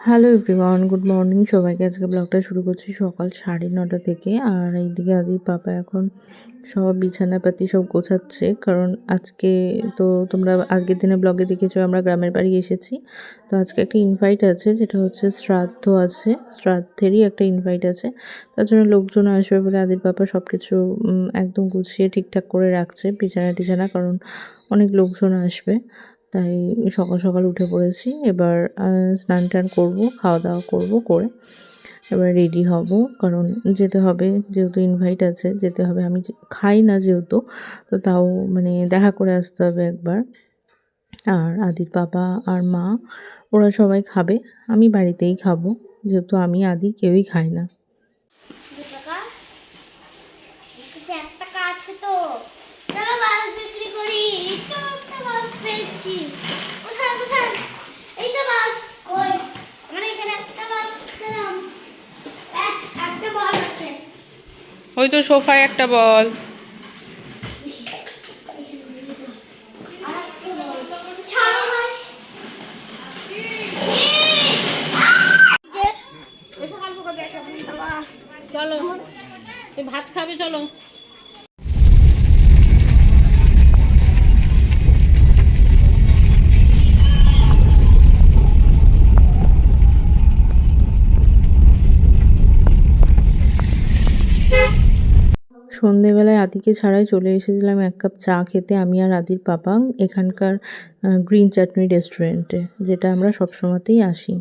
Hello everyone good morning সবাইকে আজকে ব্লগটা শুরু করছি সকাল সাড়ে নটা থেকে। আর এইদিকে আদির পাপা এখন সব বিছানাপাতি সব গোছাচ্ছে। কারণ আজকে তো তোমরা আগের দিনে ব্লগে দেখেছ, আমরা গ্রামের বাড়ি এসেছি। তো আজকে একটা ইনভাইট আছে, যেটা হচ্ছে শ্রাদ্ধ আছে। শ্রাদ্ধেরই একটা ইনভাইট আছে। তার জন্য লোকজন আসবে বলে আদির পাপা সব কিছু একদম গুছিয়ে ঠিকঠাক করে রাখছে বিছানা টিছানা কারণ অনেক লোকজন আসবে। তাই সকাল সকাল উঠে পড়েছি। এবার স্নান টান করব খাওয়া দাওয়া করব করে এবার রেডি হব। কারণ যেতে হবে, যেহেতু ইনভাইট আছে, যেতে হবে। আমি খাই না যেহেতু, তো তাও মানে দেখা করে আসতে হবে একবার। আর আদির বাবা আর মা, ওরা সবাই খাবে। আমি বাড়িতেই খাব, যেহেতু আমি, আদি কেউই খাই না। দু টাকা। এক টাকা আছে তো। চলো বিক্রি করি। পেয়েছি। কোথায় কোথায়? এই তো বাল্ব ওই আমার এখানে একটা পেলাম। একটা বাল্ব আছে। ওই তো সোফায় একটা বল। চলো। তুমি ভাত খাবে চলো। সন্ধেবেলায় আদিকে ছাড়াই চলে এসেছিলাম এক কাপ চা খেতে আমি আর আদির পাপাং, এখানকার গ্রিন চাটনি রেস্টুরেন্টে যেটা আমরা সবসময়তেই আসি।